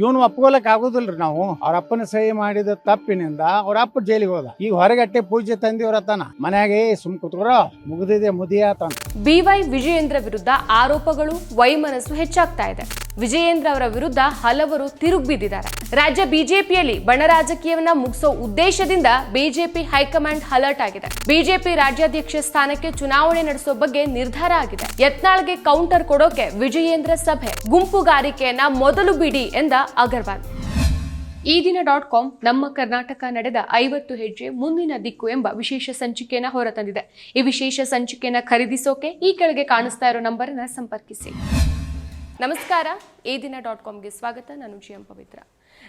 ಇವನು ಒಪ್ಕೊಳಕ್ ಆಗುದಿಲ್ರಿ ನಾವು. ಅವ್ರ ಅಪ್ಪನ ಸಹಿ ಮಾಡಿದ ತಪ್ಪಿನಿಂದ ಅವ್ರ ಅಪ್ಪ ಜೈಲಿಗೆ ಹೋದ. ಈಗ ಹೊರಗಟ್ಟೆ ಪೂಜೆ ತಂದಿವ್ರತನ ಮನ್ಯಾಗೆ ಸುಮ್ ಕುತ್ಕೊರ, ಮುಗಿದಿದೆ ಮುದಿಯಾತನ ಬಿವೈ ವಿಜಯೇಂದ್ರ ವಿರುದ್ಧ ಆರೋಪಗಳು ವೈಮನಸ್ಸು ಹೆಚ್ಚಾಗ್ತಾ ಇದೆ. ವಿಜಯೇಂದ್ರ ಅವರ ವಿರುದ್ಧ ಹಲವರು ತಿರುಗ್ ಬಿದ್ದಿದ್ದಾರೆ. ರಾಜ್ಯ ಬಿಜೆಪಿಯಲ್ಲಿ ಬಣ ರಾಜಕೀಯವನ್ನ ಮುಗಿಸೋ ಉದ್ದೇಶದಿಂದ ಬಿಜೆಪಿ ಹೈಕಮಾಂಡ್ ಅಲರ್ಟ್ ಆಗಿದೆ. ಬಿಜೆಪಿ ರಾಜ್ಯಾಧ್ಯಕ್ಷ ಸ್ಥಾನಕ್ಕೆ ಚುನಾವಣೆ ನಡೆಸೋ ಬಗ್ಗೆ ನಿರ್ಧಾರ ಆಗಿದೆ. ಯತ್ನಾಳ್ಗೆ ಕೌಂಟರ್ ಕೊಡೋಕೆ ವಿಜಯೇಂದ್ರ ಸಭೆ. ಗುಂಪುಗಾರಿಕೆಯನ್ನ ಮೊದಲು ಬಿಡಿ ಎಂದ ಅಗರ್ವಾಲ್. ಈ ದಿನ ಡಾಟ್ ಕಾಮ್ ನಮ್ಮ ಕರ್ನಾಟಕ ನಡೆದ ಐವತ್ತು ಹೆಜ್ಜೆ ಮುಂದಿನ ದಿಕ್ಕು ಎಂಬ ವಿಶೇಷ ಸಂಚಿಕೆಯನ್ನ ಹೊರತಂದಿದೆ. ಈ ವಿಶೇಷ ಸಂಚಿಕೆಯನ್ನು ಖರೀದಿಸೋಕೆ ಈ ಕೆಳಗೆ ಕಾಣಿಸ್ತಾ ಇರೋ ನಂಬರ್ ಅನ್ನ ಸಂಪರ್ಕಿಸಿ. ನಮಸ್ಕಾರ, ಈ ದಿನ ಡಾಟ್ ಕಾಮ್ಗೆ ಸ್ವಾಗತ. ನಾನು ಜಿ ಎಂ ಪವಿತ್ರ.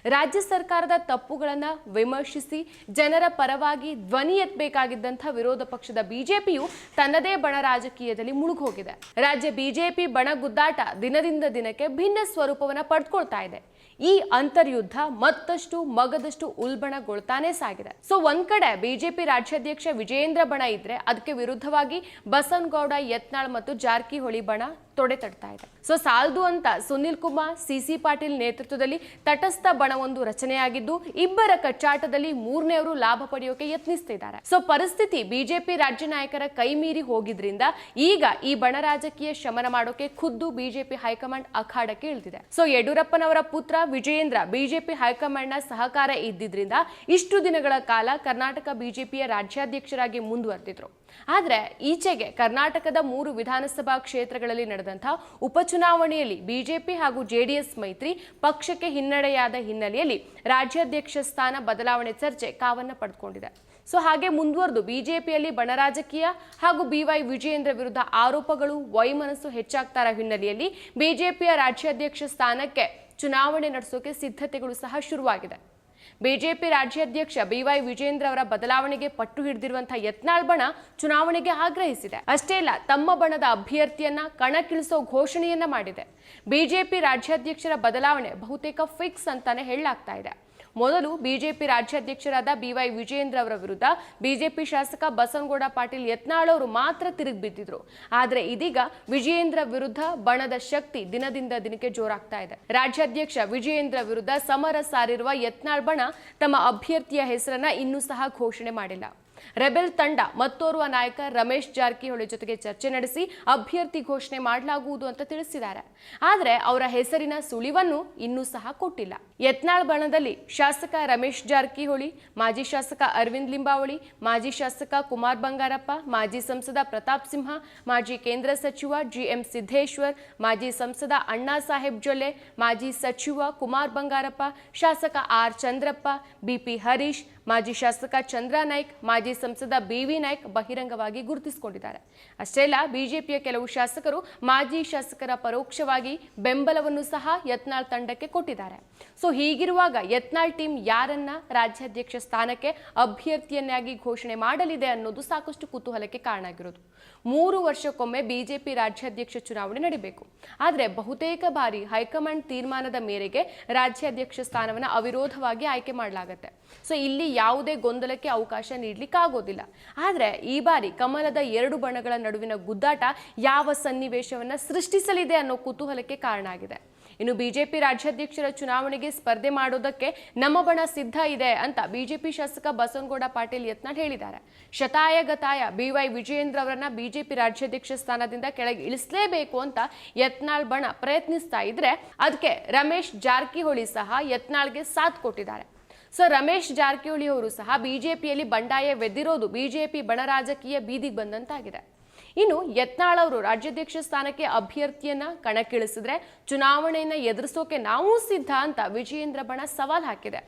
ರಾಜ್ಯ ಸರ್ಕಾರದ ತಪ್ಪುಗಳನ್ನು ವಿಮರ್ಶಿಸಿ ಜನರ ಪರವಾಗಿ ಧ್ವನಿ ಎತ್ತಬೇಕಾಗಿದ್ದಂಥ ವಿರೋಧ ಪಕ್ಷದ ಬಿಜೆಪಿಯು ತನ್ನದೇ ಬಣ ರಾಜಕೀಯದಲ್ಲಿ ಮುಳುಗೋಗಿದೆ ರಾಜ್ಯ ಬಿಜೆಪಿ ಬಣ ಗುದ್ದಾಟ ದಿನದಿಂದ ದಿನಕ್ಕೆ ಭಿನ್ನ ಸ್ವರೂಪವನ್ನು ಪಡ್ಕೊಳ್ತಾ ಇದೆ. ಈ ಅಂತರ್ಯುದ್ಧ ಮತ್ತಷ್ಟು ಮಗದಷ್ಟು ಉಲ್ಬಣಗೊಳ್ತಾನೆ ಸಾಗಿದೆ. ಸೊ ಒಂದ್ ಕಡೆ ಬಿಜೆಪಿ ರಾಜ್ಯಾಧ್ಯಕ್ಷ ವಿಜಯೇಂದ್ರ ಬಣ ಇದ್ರೆ, ಅದಕ್ಕೆ ವಿರುದ್ಧವಾಗಿ ಬಸನ್ಗೌಡ ಯತ್ನಾಳ್ ಮತ್ತು ಜಾರಕಿಹೊಳಿ ಬಣ ತೊಡೆ ತಡ್ತಾ ಇದೆ. ಸೊ ಸಾಲ್ದು ಅಂತ ಸುನಿಲ್ ಕುಮಾರ್ ಸಿಸಿ ಪಾಟೀಲ್ ನೇತೃತ್ವದಲ್ಲಿ ತಟಸ್ಥ ಬಣವೊಂದು ರಚನೆಯಾಗಿದ್ದು, ಇಬ್ಬರ ಕಚ್ಚಾಟದಲ್ಲಿ ಮೂರನೆಯವರು ಲಾಭ ಪಡೆಯೋಕೆ ಯತ್ನಿಸ್ತಿದ್ದಾರೆ. ಸೊ ಪರಿಸ್ಥಿತಿ ಬಿಜೆಪಿ ರಾಜ್ಯ ನಾಯಕರ ಕೈ ಮೀರಿ ಹೋಗಿದ್ರಿಂದ ಈಗ ಈ ಬಣ ರಾಜಕೀಯ ಶಮನ ಮಾಡೋಕೆ ಖುದ್ದು ಬಿಜೆಪಿ ಹೈಕಮಾಂಡ್ ಅಖಾಡಕ್ಕೆ ಇಳಿದಿದೆ. ಸೊ ಯಡಿಯೂರಪ್ಪನವರ ಪುತ್ರ ವಿಜಯೇಂದ್ರ ಬಿಜೆಪಿ ಹೈಕಮಾಂಡ್ನ ಸಹಕಾರ ಇದ್ದಿದ್ರಿಂದ ಇಷ್ಟು ದಿನಗಳ ಕಾಲ ಕರ್ನಾಟಕ ಬಿಜೆಪಿಯ ರಾಜ್ಯಾಧ್ಯಕ್ಷರಾಗಿ ಮುಂದುವರೆದಿದ್ರು. ಆದ್ರೆ ಈಚೆಗೆ ಕರ್ನಾಟಕದ ಮೂರು ವಿಧಾನಸಭಾ ಕ್ಷೇತ್ರಗಳಲ್ಲಿ ನಡೆದಂಥ ಉಪಚುನಾವಣೆಯಲ್ಲಿ ಬಿಜೆಪಿ ಹಾಗೂ ಜೆಡಿಎಸ್ ಮೈತ್ರಿ ಪಕ್ಷಕ್ಕೆ ಹಿನ್ನಡೆಯಾದ ಹಿನ್ನೆಲೆಯಲ್ಲಿ ರಾಜ್ಯಾಧ್ಯಕ್ಷ ಸ್ಥಾನ ಬದಲಾವಣೆ ಚರ್ಚೆ ಕಾವನ್ನ ಪಡೆದುಕೊಂಡಿದೆ. ಸೊ ಹಾಗೆ ಮುಂದುವರೆದು ಬಿಜೆಪಿಯಲ್ಲಿ ಬಣರಾಜಕೀಯ ಹಾಗೂ ಬಿವೈ ವಿಜಯೇಂದ್ರ ವಿರುದ್ಧ ಆರೋಪಗಳು ವೈಮನಸ್ಸು ಹೆಚ್ಚಾಗ್ತಾರ ಹಿನ್ನೆಲೆಯಲ್ಲಿ ಬಿಜೆಪಿಯ ರಾಜ್ಯಾಧ್ಯಕ್ಷ ಸ್ಥಾನಕ್ಕೆ ಚುನಾವಣೆ ನಡೆಸೋಕೆ ಸಿದ್ಧತೆಗಳು ಸಹ ಶುರುವಾಗಿದೆ. ಬಿಜೆಪಿ ರಾಜ್ಯಾಧ್ಯಕ್ಷ ಬಿವೈ ವಿಜೇಂದ್ರ ಅವರ ಬದಲಾವಣೆಗೆ ಪಟ್ಟು ಹಿಡಿದಿರುವಂತಹ ಯತ್ನಾಳ್ ಬಣ ಚುನಾವಣೆಗೆ ಆಗ್ರಹಿಸಿದೆ. ಅಷ್ಟೇ ಅಲ್ಲ ತಮ್ಮ ಬಣದ ಅಭ್ಯರ್ಥಿಯನ್ನ ಕಣಕ್ಕಿಳಿಸೋ ಘೋಷಣೆಯನ್ನ ಮಾಡಿದೆ. ಬಿಜೆಪಿ ರಾಜ್ಯಾಧ್ಯಕ್ಷರ ಬದಲಾವಣೆ ಬಹುತೇಕ ಫಿಕ್ಸ್ ಅಂತಾನೆ ಹೇಳಲಾಗ್ತಾ ಇದೆ. ಮೊದಲು ಬಿಜೆಪಿ ರಾಜ್ಯಾಧ್ಯಕ್ಷರಾದ ಬಿವೈ ವಿಜಯೇಂದ್ರ ಅವರ ವಿರುದ್ಧ ಬಿಜೆಪಿ ಶಾಸಕ ಬಸನಗೌಡ ಪಾಟೀಲ್ ಯತ್ನಾಳ್ ಅವರು ಮಾತ್ರ ತಿರುಗಿ ಬಿದ್ದಿದ್ರು. ಆದ್ರೆ ಇದೀಗ ವಿಜಯೇಂದ್ರ ವಿರುದ್ಧ ಬಣದ ಶಕ್ತಿ ದಿನದಿಂದ ದಿನಕ್ಕೆ ಜೋರಾಗ್ತಾ ಇದೆ. ರಾಜ್ಯಾಧ್ಯಕ್ಷ ವಿಜಯೇಂದ್ರ ವಿರುದ್ಧ ಸಮರ ಸಾರಿರುವ ಯತ್ನಾಳ್ ಬಣ ತಮ್ಮ ಅಭ್ಯರ್ಥಿಯ ಹೆಸರನ್ನ ಇನ್ನೂ ಸಹ ಘೋಷಣೆ ಮಾಡಿಲ್ಲ. ರೆಬೆಲ್ ತಂಡ ಮತ್ತೋರ್ವ ನಾಯಕ ರಮೇಶ್ ಜಾರಕಿಹೊಳಿ ಜೊತೆಗೆ ಚರ್ಚೆ ನಡೆಸಿ ಅಭ್ಯರ್ಥಿ ಘೋಷಣೆ ಮಾಡಲಾಗುವುದು ಅಂತ ತಿಳಿಸಿದ್ದಾರೆ. ಆದರೆ ಅವರ ಹೆಸರಿನ ಸುಳಿವನ್ನು ಇನ್ನೂ ಸಹ ಕೊಟ್ಟಿಲ್ಲ. ಯತ್ನಾಳ್ ಬಣದಲ್ಲಿ ಶಾಸಕ ರಮೇಶ್ ಜಾರಕಿಹೊಳಿ, ಮಾಜಿ ಶಾಸಕ ಅರವಿಂದ್ ಲಿಂಬಾವಳಿ, ಮಾಜಿ ಶಾಸಕ ಕುಮಾರ್ ಬಂಗಾರಪ್ಪ, ಮಾಜಿ ಸಂಸದ ಪ್ರತಾಪ್ ಸಿಂಹ, ಮಾಜಿ ಕೇಂದ್ರ ಸಚಿವ ಜಿಎಂ ಸಿದ್ದೇಶ್ವರ್, ಮಾಜಿ ಸಂಸದ ಅಣ್ಣಾ ಸಾಹೇಬ್ ಜೊಲ್ಲೆ, ಮಾಜಿ ಸಚಿವ ಕುಮಾರ್ ಬಂಗಾರಪ್ಪ, ಶಾಸಕ ಆರ್ ಚಂದ್ರಪ್ಪ ಬಿಪಿ ಹರೀಶ್ ಮಾಜಿ ಶಾಸಕ ಚಂದ್ರ ನಾಯ್ಕ್, ಮಾಜಿ ಸಂಸದ ಬಿವಿ ನಾಯ್ಕ್ ಬಹಿರಂಗವಾಗಿ ಗುರುತಿಸಿಕೊಂಡಿದ್ದಾರೆ. ಅಷ್ಟೇ ಅಲ್ಲ, ಬಿಜೆಪಿಯ ಕೆಲವು ಶಾಸಕರು ಮಾಜಿ ಶಾಸಕರ ಪರೋಕ್ಷವಾಗಿ ಬೆಂಬಲವನ್ನು ಸಹ ಯತ್ನಾಳ್ ತಂಡಕ್ಕೆ ಕೊಟ್ಟಿದ್ದಾರೆ. ಸೊ, ಹೀಗಿರುವಾಗ ಯತ್ನಾಳ್ ಟೀಮ್ ಯಾರನ್ನ ರಾಜ್ಯಾಧ್ಯಕ್ಷ ಸ್ಥಾನಕ್ಕೆ ಅಭ್ಯರ್ಥಿಯನ್ನಾಗಿ ಘೋಷಣೆ ಮಾಡಲಿದೆ ಅನ್ನೋದು ಸಾಕಷ್ಟು ಕುತೂಹಲಕ್ಕೆ ಕಾರಣ ಆಗಿರೋದು ಮೂರು ವರ್ಷಕ್ಕೊಮ್ಮೆ ಬಿಜೆಪಿ ರಾಜ್ಯಾಧ್ಯಕ್ಷ ಚುನಾವಣೆ ನಡೀಬೇಕು. ಆದರೆ ಬಹುತೇಕ ಬಾರಿ ಹೈಕಮಾಂಡ್ ತೀರ್ಮಾನದ ಮೇರೆಗೆ ರಾಜ್ಯಾಧ್ಯಕ್ಷ ಸ್ಥಾನವನ್ನು ಅವಿರೋಧವಾಗಿ ಆಯ್ಕೆ ಮಾಡಲಾಗುತ್ತೆ. ಸೊ, ಇಲ್ಲಿ ಯಾವುದೇ ಗೊಂದಲಕ್ಕೆ ಅವಕಾಶ ನೀಡಲಿಕ್ಕೆ ಆಗೋದಿಲ್ಲ ಆದರೆ ಈ ಬಾರಿ ಕಮಲದ ಎರಡು ಬಣಗಳ ನಡುವಿನ ಗುದ್ದಾಟ ಯಾವ ಸನ್ನಿವೇಶವನ್ನ ಸೃಷ್ಟಿಸಲಿದೆ ಅನ್ನೋ ಕುತೂಹಲಕ್ಕೆ ಕಾರಣ ಆಗಿದೆ. ಇನ್ನು ಬಿಜೆಪಿ ರಾಜ್ಯಾಧ್ಯಕ್ಷರ ಚುನಾವಣೆಗೆ ಸ್ಪರ್ಧೆ ಮಾಡೋದಕ್ಕೆ ನಮ್ಮ ಬಣ ಸಿದ್ಧ ಇದೆ ಅಂತ ಬಿಜೆಪಿ ಶಾಸಕ ಬಸವನಗೌಡ ಪಾಟೀಲ್ ಯತ್ನಾಳ್ ಹೇಳಿದ್ದಾರೆ. ಶತಾಯ ಗತಾಯ ಬಿವೈ ವಿಜಯೇಂದ್ರ ಅವರನ್ನ ಬಿಜೆಪಿ ರಾಜ್ಯಾಧ್ಯಕ್ಷ ಸ್ಥಾನದಿಂದ ಕೆಳಗೆ ಇಳಿಸಲೇಬೇಕು ಅಂತ ಯತ್ನಾಳ್ ಬಣ ಪ್ರಯತ್ನಿಸ್ತಾ ಇದ್ರೆ, ಅದಕ್ಕೆ ರಮೇಶ್ ಜಾರಕಿಹೊಳಿ ಸಹ ಯತ್ನಾಳ್ಗೆ ಸಾಥ್ ಕೊಟ್ಟಿದ್ದಾರೆ. ಸೊ ರಮೇಶ್ ಜಾರಕಿಹೊಳಿ ಅವರು ಸಹ ಬಿಜೆಪಿಯಲ್ಲಿ ಬಂಡಾಯವೆದ್ದಿರೋದು ಬಿಜೆಪಿ ಬಣ ರಾಜಕೀಯ ಬೀದಿಗೆ ಬಂದಂತಾಗಿದೆ. ಇನ್ನು ಯತ್ನಾಳ್ ಅವರು ರಾಜ್ಯಾಧ್ಯಕ್ಷ ಸ್ಥಾನಕ್ಕೆ ಅಭ್ಯರ್ಥಿಯನ್ನ ಕಣಕ್ಕಿಳಿಸಿದ್ರೆ ಚುನಾವಣೆಯನ್ನ ಎದುರಿಸೋಕೆ ನಾವು ಸಿದ್ಧ ಅಂತ ವಿಜಯೇಂದ್ರ ಬಣ ಸವಾಲ್ ಹಾಕಿದೆ.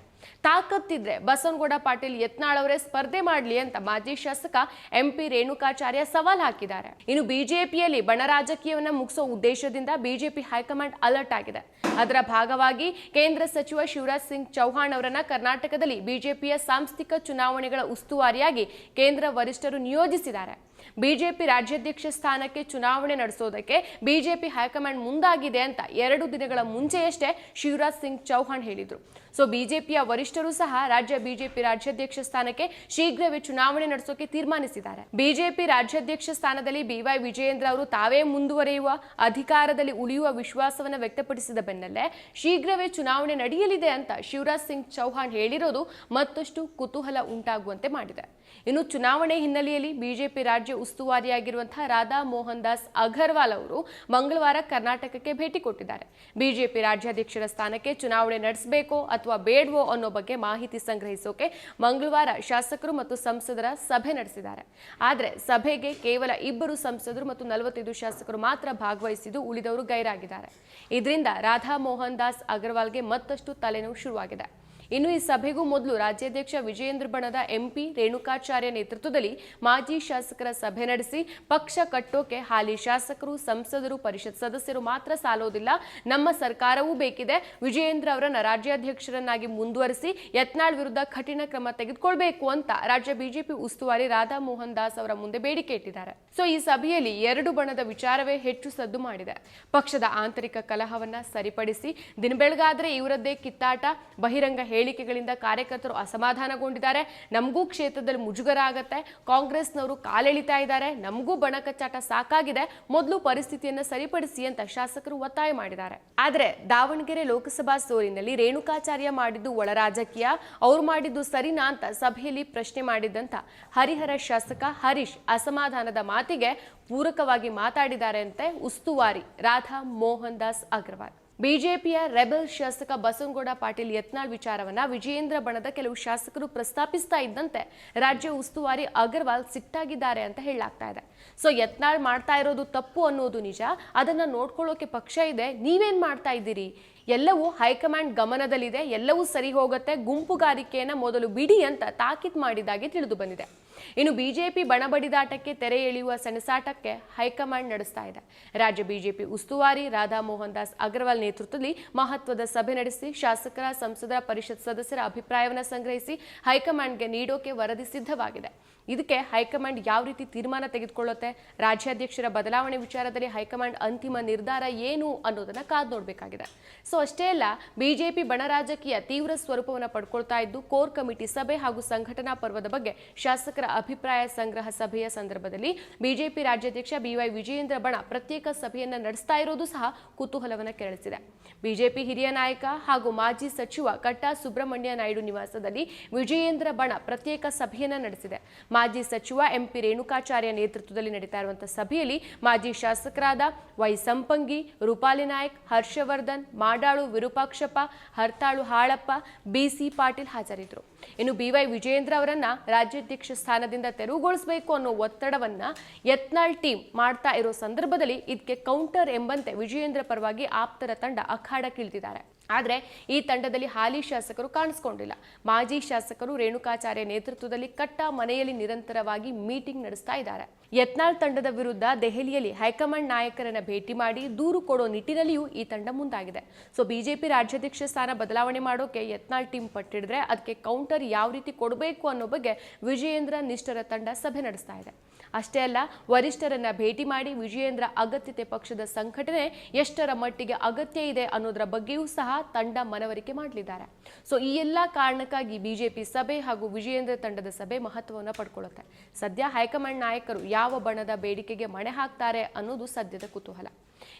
ತಾಕತ್ತಿದ್ರೆ ಬಸವನಗೌಡ ಪಾಟೀಲ್ ಯತ್ನಾಳ್ ಅವರೇ ಸ್ಪರ್ಧೆ ಮಾಡಲಿ ಅಂತ ಮಾಜಿ ಶಾಸಕ ಎಂಪಿ ರೇಣುಕಾಚಾರ್ಯ ಸವಾಲ್ ಹಾಕಿದ್ದಾರೆ. ಇನ್ನು ಬಿಜೆಪಿಯಲ್ಲಿ ಬಣ ರಾಜಕೀಯವನ್ನ ಮುಗಿಸೋ ಉದ್ದೇಶದಿಂದ ಬಿಜೆಪಿ ಹೈಕಮಾಂಡ್ ಅಲರ್ಟ್ ಆಗಿದೆ. ಅದರ ಭಾಗವಾಗಿ ಕೇಂದ್ರ ಸಚಿವ ಶಿವರಾಜ್ ಸಿಂಗ್ ಚೌಹಾಣ್ ಅವರನ್ನ ಕರ್ನಾಟಕದಲ್ಲಿ ಬಿಜೆಪಿಯ ಸಾಂಸ್ಥಿಕ ಚುನಾವಣೆಗಳ ಉಸ್ತುವಾರಿಯಾಗಿ ಕೇಂದ್ರ ವರಿಷ್ಠರು ನಿಯೋಜಿಸಿದ್ದಾರೆ. ಬಿಜೆಪಿ ರಾಜ್ಯಾಧ್ಯಕ್ಷ ಸ್ಥಾನಕ್ಕೆ ಚುನಾವಣೆ ನಡೆಸೋದಕ್ಕೆ ಬಿಜೆಪಿ ಹೈಕಮಾಂಡ್ ಮುಂದಾಗಿದೆ ಅಂತ ಎರಡು ದಿನಗಳ ಮುಂಚೆಯಷ್ಟೇ ಶಿವರಾಜ್ ಸಿಂಗ್ ಚೌಹಾಣ್ ಹೇಳಿದರು. ಸೊ ಬಿಜೆಪಿಯ ವರಿಷ್ಠರು ಸಹ ರಾಜ್ಯ ಬಿಜೆಪಿ ರಾಜ್ಯಾಧ್ಯಕ್ಷ ಸ್ಥಾನಕ್ಕೆ ಶೀಘ್ರವೇ ಚುನಾವಣೆ ನಡೆಸೋಕೆ ತೀರ್ಮಾನಿಸಿದ್ದಾರೆ. ಬಿಜೆಪಿ ರಾಜ್ಯಾಧ್ಯಕ್ಷ ಸ್ಥಾನದಲ್ಲಿ ಬಿವೈ ವಿಜಯೇಂದ್ರ ಅವರು ತಾವೇ ಮುಂದುವರಿಯುವ, ಅಧಿಕಾರದಲ್ಲಿ ಉಳಿಯುವ ವಿಶ್ವಾಸವನ್ನು ವ್ಯಕ್ತಪಡಿಸಿದ ಬೆನ್ನಲ್ಲೇ ಶೀಘ್ರವೇ ಚುನಾವಣೆ ನಡೆಯಲಿದೆ ಅಂತ ಶಿವರಾಜ್ ಸಿಂಗ್ ಚೌಹಾಣ್ ಹೇಳಿರೋದು ಮತ್ತಷ್ಟು ಕುತೂಹಲ ಉಂಟಾಗುವಂತೆ ಮಾಡಿದೆ. ಇನ್ನು ಚುನಾವಣೆ ಹಿನ್ನೆಲೆಯಲ್ಲಿ ಬಿಜೆಪಿ ರಾಜ್ಯ ಉಸ್ತುವಾರಿಯಾಗಿರುವಂತಹ ರಾಧಾ ಮೋಹನ್ ದಾಸ್ ಅಗರ್ವಾಲ್ ಅವರು ಮಂಗಳವಾರ ಕರ್ನಾಟಕಕ್ಕೆ ಭೇಟಿ ಕೊಟ್ಟಿದ್ದಾರೆ. ಬಿಜೆಪಿ ರಾಜ್ಯಾಧ್ಯಕ್ಷರ ಸ್ಥಾನಕ್ಕೆ ಚುನಾವಣೆ ನಡೆಸಬೇಕೋ ಅಥವಾ ಬೇಡವೋ ಅನ್ನೋ ಬಗ್ಗೆ ಮಾಹಿತಿ ಸಂಗ್ರಹಿಸೋಕೆ ಮಂಗಳವಾರ ಶಾಸಕರು ಮತ್ತು ಸಂಸದರ ಸಭೆ ನಡೆಸಿದ್ದಾರೆ. ಆದರೆ ಸಭೆಗೆ ಕೇವಲ ಇಬ್ಬರು ಸಂಸದರು ಮತ್ತು ನಲವತ್ತೈದು ಶಾಸಕರು ಮಾತ್ರ ಭಾಗವಹಿಸಿದ್ದು ಉಳಿದವರು ಗೈರಾಗಿದ್ದಾರೆ. ಇದರಿಂದ ರಾಧಾ ಮೋಹನ್ ದಾಸ್ ಅಗರ್ವಾಲ್ಗೆ ಮತ್ತಷ್ಟು ತಲೆನೋವು ಶುರುವಾಗಿದೆ. ಇನ್ನು ಈ ಸಭೆಗೂ ಮೊದಲು ರಾಜ್ಯಾಧ್ಯಕ್ಷ ವಿಜಯೇಂದ್ರ ಬಣದ ಎಂಪಿ ರೇಣುಕಾಚಾರ್ಯ ನೇತೃತ್ವದಲ್ಲಿ ಮಾಜಿ ಶಾಸಕರ ಸಭೆ ನಡೆಸಿ ಪಕ್ಷ ಕಟ್ಟೋಕೆ ಹಾಲಿ ಶಾಸಕರು, ಸಂಸದರು, ಪರಿಷತ್ ಸದಸ್ಯರು ಮಾತ್ರ ಸಾಲೋದಿಲ್ಲ. ನಮ್ಮ ಸರ್ಕಾರವೂ ಬೇಕಿದೆ. ವಿಜಯೇಂದ್ರ ಅವರನ್ನ ರಾಜ್ಯಾಧ್ಯಕ್ಷರನ್ನಾಗಿ ಮುಂದುವರಿಸಿ ಯತ್ನಾಳ್ ವಿರುದ್ಧ ಕಠಿಣ ಕ್ರಮ ತೆಗೆದುಕೊಳ್ಬೇಕು ಅಂತ ರಾಜ್ಯ ಬಿಜೆಪಿ ಉಸ್ತುವಾರಿ ರಾಧಾ ಮೋಹನ್ ದಾಸ್ ಅವರ ಮುಂದೆ ಬೇಡಿಕೆ ಇಟ್ಟಿದ್ದಾರೆ. ಸೊ, ಈ ಸಭೆಯಲ್ಲಿ ಎರಡು ಬಣದ ವಿಚಾರವೇ ಹೆಚ್ಚು ಸದ್ದು ಮಾಡಿದೆ. ಪಕ್ಷದ ಆಂತರಿಕ ಕಲಹವನ್ನ ಸರಿಪಡಿಸಿ ದಿನಬೆಳಗಾದ್ರೆ ಇವರದ್ದೇ ಕಿತ್ತಾಟ, ಬಹಿರಂಗ ಹೇಳಿಕೆಗಳಿಂದ ಕಾರ್ಯಕರ್ತರು ಅಸಮಾಧಾನಗೊಂಡಿದ್ದಾರೆ. ನಮಗೂ ಕ್ಷೇತ್ರದಲ್ಲಿ ಮುಜುಗರ ಆಗತ್ತೆ ಕಾಂಗ್ರೆಸ್ನವರು ಕಾಲೆಳಿತಾ ಇದ್ದಾರೆ. ನಮಗೂ ಬಣಕಚ್ಚಾಟ ಸಾಕಾಗಿದೆ. ಮೊದಲು ಪರಿಸ್ಥಿತಿಯನ್ನು ಸರಿಪಡಿಸಿ ಅಂತ ಶಾಸಕರು ಒತ್ತಾಯ ಮಾಡಿದ್ದಾರೆ. ಆದರೆ ದಾವಣಗೆರೆ ಲೋಕಸಭಾ ಸೋಲಿನಲ್ಲಿ ರೇಣುಕಾಚಾರ್ಯ ಮಾಡಿದ್ದು ಒಳ ರಾಜಕೀಯ ಅವ್ರು ಮಾಡಿದ್ದು ಸರಿನಾ ಅಂತ ಸಭೆಯಲ್ಲಿ ಪ್ರಶ್ನೆ ಮಾಡಿದ್ದಂತ ಹರಿಹರ ಶಾಸಕ ಹರೀಶ್ ಅಸಮಾಧಾನದ ಮಾತಿಗೆ ಪೂರಕವಾಗಿ ಮಾತಾಡಿದ್ದಾರೆ ಅಂತೆ ಉಸ್ತುವಾರಿ ರಾಧಾ ಮೋಹನ್ ದಾಸ್ ಅಗರ್ವಾಲ್. ಬಿಜೆಪಿಯ ರೆಬೆಲ್ ಶಾಸಕ ಬಸವನಗೌಡ ಪಾಟೀಲ್ ಯತ್ನಾಳ್ ವಿಚಾರವನ್ನ ವಿಜಯೇಂದ್ರ ಬಣದ ಕೆಲವು ಶಾಸಕರು ಪ್ರಸ್ತಾಪಿಸ್ತಾ ಇದ್ದಂತೆ ರಾಜ್ಯ ಉಸ್ತುವಾರಿ ಅಗರ್ವಾಲ್ ಸಿಟ್ಟಾಗಿದ್ದಾರೆ ಅಂತ ಹೇಳಲಾಗ್ತಾ ಇದೆ. ಸೊ, ಯತ್ನಾಳ್ ಮಾಡ್ತಾ ಇರೋದು ತಪ್ಪು ಅನ್ನೋದು ನಿಜ. ಅದನ್ನ ನೋಡ್ಕೊಳ್ಳೋಕೆ ಪಕ್ಷ ಇದೆ. ನೀವೇನ್ ಮಾಡ್ತಾ ಇದ್ದೀರಿ? ಎಲ್ಲವೂ ಹೈಕಮಾಂಡ್ ಗಮನದಲ್ಲಿದೆ. ಎಲ್ಲವೂ ಸರಿ ಹೋಗುತ್ತೆ. ಗುಂಪುಗಾರಿಕೆಯನ್ನ ಮೊದಲು ಬಿಡಿ ಅಂತ ತಾಕೀತ್ ಮಾಡಿದಾಗಿ ತಿಳಿದು ಬಂದಿದೆ. ಇನ್ನು ಬಿಜೆಪಿ ಬಣಬಡಿದಾಟಕ್ಕೆ ತೆರೆ ಎಳೆಯುವ ಸೆಣಸಾಟಕ್ಕೆ ಹೈಕಮಾಂಡ್ ನಡೆಸ್ತಾ ಇದೆ. ರಾಜ್ಯ ಬಿಜೆಪಿ ಉಸ್ತುವಾರಿ ರಾಧಾ ಮೋಹನ್ ದಾಸ್ ಅಗರ್ವಾಲ್ ನೇತೃತ್ವದಲ್ಲಿ ಮಹತ್ವದ ಸಭೆ ನಡೆಸಿ, ಶಾಸಕರ, ಸಂಸದರ ಪರಿಷತ್ ಸದಸ್ಯರ ಅಭಿಪ್ರಾಯವನ್ನು ಸಂಗ್ರಹಿಸಿ ಹೈಕಮಾಂಡ್ಗೆ ನೀಡೋಕೆ ವರದಿ ಸಿದ್ಧವಾಗಿದೆ. ಇದಕ್ಕೆ ಹೈಕಮಾಂಡ್ ಯಾವ ರೀತಿ ತೀರ್ಮಾನ ತೆಗೆದುಕೊಳ್ಳುತ್ತೆ? ರಾಜ್ಯಾಧ್ಯಕ್ಷರ ಬದಲಾವಣೆ ವಿಚಾರದಲ್ಲಿ ಹೈಕಮಾಂಡ್ ಅಂತಿಮ ನಿರ್ಧಾರ ಏನು ಅನ್ನೋದನ್ನ ಕಾದು ನೋಡಬೇಕಾಗಿದೆ. ಸೊ ಅಷ್ಟೇ ಅಲ್ಲ, ಬಿಜೆಪಿ ಬಣ ರಾಜಕೀಯ ತೀವ್ರ ಸ್ವರೂಪವನ್ನು ಪಡ್ಕೊಳ್ತಾ ಇದ್ದು, ಕೋರ್ ಕಮಿಟಿ ಸಭೆ ಹಾಗೂ ಸಂಘಟನಾ ಪರ್ವದ ಬಗ್ಗೆ ಶಾಸಕರ ಅಭಿಪ್ರಾಯ ಸಂಗ್ರಹ ಸಭೆಯ ಸಂದರ್ಭದಲ್ಲಿ ಬಿಜೆಪಿ ರಾಜ್ಯಾಧ್ಯಕ್ಷ ಬಿವೈ ವಿಜಯೇಂದ್ರ ಬಣ ಪ್ರತ್ಯೇಕ ಸಭೆಯನ್ನ ನಡೆಸ್ತಾ ಇರೋದು ಸಹ ಕುತೂಹಲವನ್ನು ಕೆರಳಿಸಿದೆ. ಬಿಜೆಪಿ ಹಿರಿಯ ನಾಯಕ ಹಾಗೂ ಮಾಜಿ ಸಚಿವ ಕಟ್ಟಾ ಸುಬ್ರಹ್ಮಣ್ಯ ನಾಯ್ಡು ನಿವಾಸದಲ್ಲಿ ವಿಜಯೇಂದ್ರ ಬಣ ಪ್ರತ್ಯೇಕ ಸಭೆಯನ್ನ ನಡೆಸಿದೆ. ಮಾಜಿ ಸಚಿವ ಎಂಪಿ ರೇಣುಕಾಚಾರ್ಯ ನೇತೃತ್ವದಲ್ಲಿ ನಡೀತಾ ಇರುವಂತಹ ಸಭೆಯಲ್ಲಿ ಮಾಜಿ ಶಾಸಕರಾದ ವೈ ಸಂಪಂಗಿ, ರೂಪಾಲಿ ನಾಯಕ್, ಹರ್ಷವರ್ಧನ್, ಮಾಡಾಳು ವಿರೂಪಾಕ್ಷಪ್ಪ, ಹರ್ತಾಳು ಹಾಳಪ್ಪ ಬಿಸಿ ಪಾಟೀಲ್ ಹಾಜರಿದ್ದರು. ಇನ್ನು ಬಿವೈ ವಿಜಯೇಂದ್ರ ಅವರನ್ನ ರಾಜ್ಯಾಧ್ಯಕ್ಷ ಸ್ಥಾನದಿಂದ ತೆರವುಗೊಳಿಸಬೇಕು ಅನ್ನೋ ಒತ್ತಡವನ್ನ ಯತ್ನಾಳ್ ಟೀಮ್ ಮಾಡ್ತಾ ಇರೋ ಸಂದರ್ಭದಲ್ಲಿ ಇದಕ್ಕೆ ಕೌಂಟರ್ ಎಂಬಂತೆ ವಿಜಯೇಂದ್ರ ಪರವಾಗಿ ಆಪ್ತರ ತಂಡ ಅಖಾಡಕ್ಕಿಳಿದಿದ್ದಾರೆ. ಆದರೆ ಈ ತಂಡದಲ್ಲಿ ಹಾಲಿ ಶಾಸಕರು ಕಾಣಿಸ್ಕೊಂಡಿಲ್ಲ. ಮಾಜಿ ಶಾಸಕರು ರೇಣುಕಾಚಾರ್ಯ ನೇತೃತ್ವದಲ್ಲಿ ಕಟ್ಟ ಮನೆಯಲ್ಲಿ ನಿರಂತರವಾಗಿ ಮೀಟಿಂಗ್ ನಡೆಸ್ತಾ ಇದ್ದಾರೆ. ಯತ್ನಾಳ್ ತಂಡದ ವಿರುದ್ಧ ದೆಹಲಿಯಲ್ಲಿ ಹೈಕಮಾಂಡ್ ನಾಯಕರನ್ನ ಭೇಟಿ ಮಾಡಿ ದೂರು ಕೊಡೋ ನಿಟ್ಟಿನಲ್ಲಿಯೂ ಈ ತಂಡ ಮುಂದಾಗಿದೆ. ಸೊ, ಬಿಜೆಪಿ ರಾಜ್ಯಾಧ್ಯಕ್ಷ ಸ್ಥಾನ ಬದಲಾವಣೆ ಮಾಡೋಕೆ ಯತ್ನಾಳ್ ಟೀಮ್ ಪಟ್ಟಿಡಿದ್ರೆ ಅದಕ್ಕೆ ಕೌಂಟರ್ ಯಾವ ರೀತಿ ಕೊಡಬೇಕು ಅನ್ನೋ ಬಗ್ಗೆ ವಿಜಯೇಂದ್ರ ನಿಷ್ಠರ ತಂಡ ಸಭೆ ನಡೆಸ್ತಾ ಇದೆ. ಅಷ್ಟೇ ಅಲ್ಲ, ವರಿಷ್ಠರನ್ನ ಭೇಟಿ ಮಾಡಿ ವಿಜಯೇಂದ್ರ ಅಗತ್ಯತೆ ಪಕ್ಷದ ಸಂಘಟನೆ ಎಷ್ಟರ ಮಟ್ಟಿಗೆ ಅಗತ್ಯ ಇದೆ ಅನ್ನೋದರ ಬಗ್ಗೆಯೂ ಸಹ ತಂಡ ಮನವರಿಕೆ ಮಾಡಲಿದ್ದಾರೆ. ಸೊ ಈ ಎಲ್ಲ ಕಾರಣಕ್ಕಾಗಿ ಬಿಜೆಪಿ ಸಭೆ ಹಾಗೂ ವಿಜಯೇಂದ್ರ ತಂಡದ ಸಭೆ ಮಹತ್ವವನ್ನು ಪಡ್ಕೊಳ್ಳುತ್ತೆ. ಸದ್ಯ ಹೈಕಮಾಂಡ್ ನಾಯಕರು ಯಾವ ಬಣದ ಬೇಡಿಕೆಗೆ ಮಣೆ ಹಾಕ್ತಾರೆ ಅನ್ನೋದು ಸದ್ಯದ ಕುತೂಹಲ.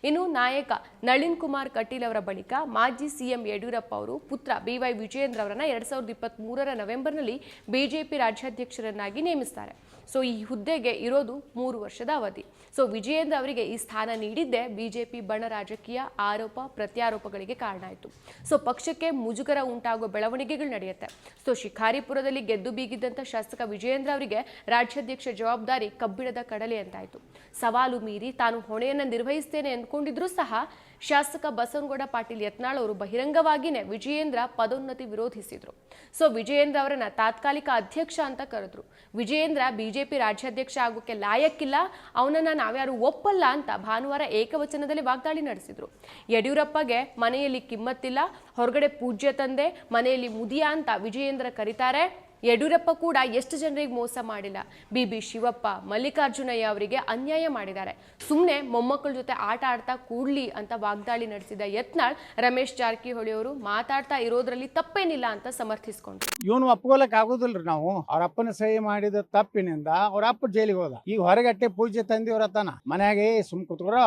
ಇನ್ನು ನಾಯಕ ನಳಿನ್ ಕುಮಾರ್ ಕಟೀಲ್ ಅವರ ಬಳಿಕ ಮಾಜಿ ಸಿಎಂ ಯಡಿಯೂರಪ್ಪ ಅವರು ಪುತ್ರ ಬಿವೈ ವಿಜಯೇಂದ್ರ ಅವರನ್ನ ಎರಡ್ ಸಾವಿರದ ಇಪ್ಪತ್ತ್ ಮೂರರ ನವೆಂಬರ್ನಲ್ಲಿ ಬಿಜೆಪಿ ರಾಜ್ಯಾಧ್ಯಕ್ಷರನ್ನಾಗಿ ನೇಮಿಸ್ತಾರೆ. ಸೊ ಈ ಹುದ್ದೆಗೆ ಇರೋದು ಮೂರು ವರ್ಷದ ಅವಧಿ. ಸೊ ವಿಜಯೇಂದ್ರ ಅವರಿಗೆ ಈ ಸ್ಥಾನ ನೀಡಿದ್ದೆ ಬಿಜೆಪಿ ಬಣ ರಾಜಕೀಯ ಆರೋಪ, ಪ್ರತ್ಯಾರೋಪಗಳಿಗೆ ಕಾರಣ ಆಯಿತು. ಸೊ ಪಕ್ಷಕ್ಕೆ ಮುಜುಗರ ಉಂಟಾಗುವ ಬೆಳವಣಿಗೆಗಳು ನಡೆಯುತ್ತೆ. ಸೊ ಶಿಕಾರಿಪುರದಲ್ಲಿ ಗೆದ್ದು ಬೀಗಿದ್ದಂಥ ಶಾಸಕ ವಿಜಯೇಂದ್ರ ಅವರಿಗೆ ರಾಜ್ಯಾಧ್ಯಕ್ಷ ಜವಾಬ್ದಾರಿ ಕಬ್ಬಿಣದ ಕಡಲೆ ಅಂತಾಯಿತು. ಸವಾಲು ಮೀರಿ ತಾನು ಹೊಣೆಯನ್ನು ನಿರ್ವಹಿಸ್ತೇನೆ ಅಂದ್ಕೊಂಡಿದ್ರೂ ಸಹ ಶಾಸಕ ಬಸವನಗೌಡ ಪಾಟೀಲ್ ಯತ್ನಾಳ್ ಅವರು ಬಹಿರಂಗವಾಗಿನೇ ವಿಜಯೇಂದ್ರ ಪದೋನ್ನತಿ ವಿರೋಧಿಸಿದ್ರು. ಸೊ ವಿಜಯೇಂದ್ರ ಅವರನ್ನ ತಾತ್ಕಾಲಿಕ ಅಧ್ಯಕ್ಷ ಅಂತ ಕರೆದ್ರು. ವಿಜಯೇಂದ್ರ ಬಿಜೆಪಿ ರಾಜ್ಯಾಧ್ಯಕ್ಷ ಆಗೋಕೆ ಲಾಯಕ್ಕಿಲ್ಲ, ಅವನನ್ನ ನಾವ್ಯಾರು ಒಪ್ಪಲ್ಲ ಅಂತ ಭಾನುವಾರ ಏಕವಚನದಲ್ಲಿ ವಾಗ್ದಾಳಿ ನಡೆಸಿದ್ರು. ಯಡಿಯೂರಪ್ಪಗೆ ಮನೆಯಲ್ಲಿ ಕಿಮ್ಮತ್ತಿಲ್ಲ, ಹೊರಗಡೆ ಪೂಜ್ಯ ತಂದೆ, ಮನೆಯಲ್ಲಿ ಮುದಿಯ ಅಂತ ವಿಜಯೇಂದ್ರ ಕರೀತಾರೆ. ಯಡಿಯೂರಪ್ಪ ಕೂಡ ಎಷ್ಟು ಜನರಿಗೆ ಮೋಸ ಮಾಡಿಲ್ಲ. ಬಿ ಬಿ ಶಿವಪ್ಪ, ಮಲ್ಲಿಕಾರ್ಜುನಯ್ಯ ಅವರಿಗೆ ಅನ್ಯಾಯ ಮಾಡಿದ್ದಾರೆ. ಸುಮ್ಮನೆ ಮೊಮ್ಮಕ್ಕಳ ಜೊತೆ ಆಟ ಆಡ್ತಾ ಕೂಡ್ಲಿ ಅಂತ ವಾಗ್ದಾಳಿ ನಡೆಸಿದ ಯತ್ನಾಳ್, ರಮೇಶ್ ಜಾರಕಿಹೊಳಿ ಅವರು ಮಾತಾಡ್ತಾ ಇರೋದ್ರಲ್ಲಿ ತಪ್ಪೇನಿಲ್ಲ ಅಂತ ಸಮರ್ಥಿಸ್ಕೊಂಡ್ರು. ಇವನು ಒಪ್ಕೊಳಕ್ ಆಗುದಿಲ್ರಿ ನಾವು. ಅವ್ರ ಅಪ್ಪನ ಸಹಿ ಮಾಡಿದ ತಪ್ಪಿನಿಂದ ಅವ್ರ ಅಪ್ಪ ಜೈಲಿಗೆ ಹೋದ. ಈಗ ಹೊರಗಟ್ಟೆ ಪೂಜೆ ತಂದಿವ್ರ ತಾನ ಮನೆಯಾಗೆ ಸುಮ್ ಕುತ್ಕೊರೋ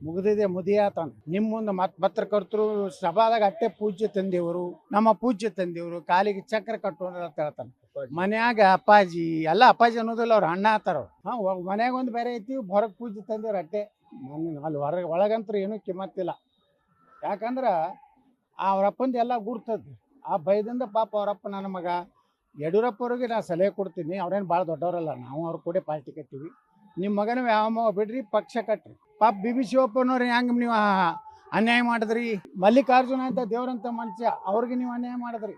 ಮುಗ್ದಿದೆ ಮುದಿಯಾತಾನ. ನಿಮ್ ಮುಂದೆ ಮತ್ ಪತ್ರಕರ್ತರು ಸಭಾದಾಗ ಅಟ್ಟೆ ಪೂಜ್ಯ ತಂದೆಯವರು ನಮ್ಮ ಪೂಜ್ಯ ತಂದೆಯವರು ಕಾಲಿಗೆ ಚಕ್ರ ಕಟ್ಟೋಣ ಅಂತ ಹೇಳ್ತಾನೆ ಮನ್ಯಾಗ ಅಪ್ಪಾಜಿ ಎಲ್ಲ ಅಪ್ಪಾಜಿ ಅನ್ನೋದಿಲ್ಲ ಅವ್ರು ಅಣ್ಣ ಆತಾರ ಅವ್ರು. ಹಾ ಮನ್ಯಾಗ ಒಂದು ಬೇರೆ ಐತಿ ಹೊರಗೆ ಪೂಜೆ ತಂದೇವ್ರ ಅಟ್ಟೆ. ಅಲ್ಲಿ ಹೊರಗೆ ಒಳಗಂತ್ರ ಏನೂ ಕಿಮ್ಮತ್ತಿಲ್ಲ. ಯಾಕಂದ್ರೆ ಅವರಪ್ಪಂದು ಎಲ್ಲ ಗುರ್ತದ. ಆ ಭಯದಿಂದ ಪಾಪ ಅವರಪ್ಪ ನನ್ನ ಮಗ ಯಡಿಯೂರಪ್ಪ ಅವ್ರಿಗೆ ನಾ ಸಲಹೆ ಕೊಡ್ತೀನಿ ಅವ್ರೇನು ಭಾಳ ದೊಡ್ಡವರಲ್ಲ ನಾವು ಅವ್ರ ಕೂಡ ಪಾರ್ಟಿ ಕಟ್ತೀವಿ ನಿಮ್ಮ ಮಗನ ವ್ಯಾಯಾಮ ಬಿಡ್ರಿ, ಪಕ್ಷ ಕಟ್ರಿ. ಪಾಪ ಬಿ ಬಿ ಶಿವಪ್ಪನವ್ರು ಹೆಂಗೆ ನೀವು ಅನ್ಯಾಯ ಮಾಡಿದ್ರಿ? ಮಲ್ಲಿಕಾರ್ಜುನ ಅಂತ ದೇವ್ರಂತ ಮನುಷ್ಯ, ಅವ್ರಿಗೆ ನೀವು ಅನ್ಯಾಯ ಮಾಡಿದ್ರಿ.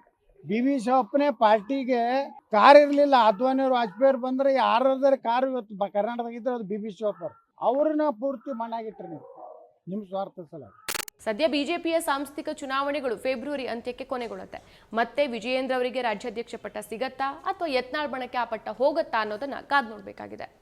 ಬಿ ಬಿ ಶಿವಪ್ಪನೇ ಪಾರ್ಟಿಗೆ ಕಾರ್ ಇರಲಿಲ್ಲ. ಅದ್ವಾನಿಯವ್ರು ವಾಜಪೇಯಿ ಬಂದ್ರೆ ಯಾರಾದ್ರೆ ಕಾರ್ ಇವತ್ತು ಕರ್ನಾಟಕದಾಗ ಇದ್ರೆ ಅದು ಬಿ ಬಿ ಶಿವಪ್ಪ ಅವ್ರನ್ನ ಪೂರ್ತಿ ಮಣ್ಣಾಗಿಟ್ರಿ ನೀವು. ನಿಮ್ಮ ಸ್ವಾರ್ಥ ಸಲ. ಸದ್ಯ ಬಿಜೆಪಿಯ ಸಾಂಸ್ಥಿಕ ಚುನಾವಣೆಗಳು ಫೆಬ್ರವರಿ ಅಂತ್ಯಕ್ಕೆ ಕೊನೆಗೊಳ್ಳುತ್ತೆ. ಮತ್ತೆ ವಿಜಯೇಂದ್ರ ಅವರಿಗೆ ರಾಜ್ಯಾಧ್ಯಕ್ಷ ಪಟ್ಟ ಸಿಗತ್ತಾ ಅಥವಾ ಯತ್ನಾಳ್ ಬಣಕ್ಕೆ ಆ ಪಟ್ಟ ಹೋಗುತ್ತಾ ಅನ್ನೋದನ್ನ ಕಾದ್ ನೋಡ್ಬೇಕಾಗಿದೆ.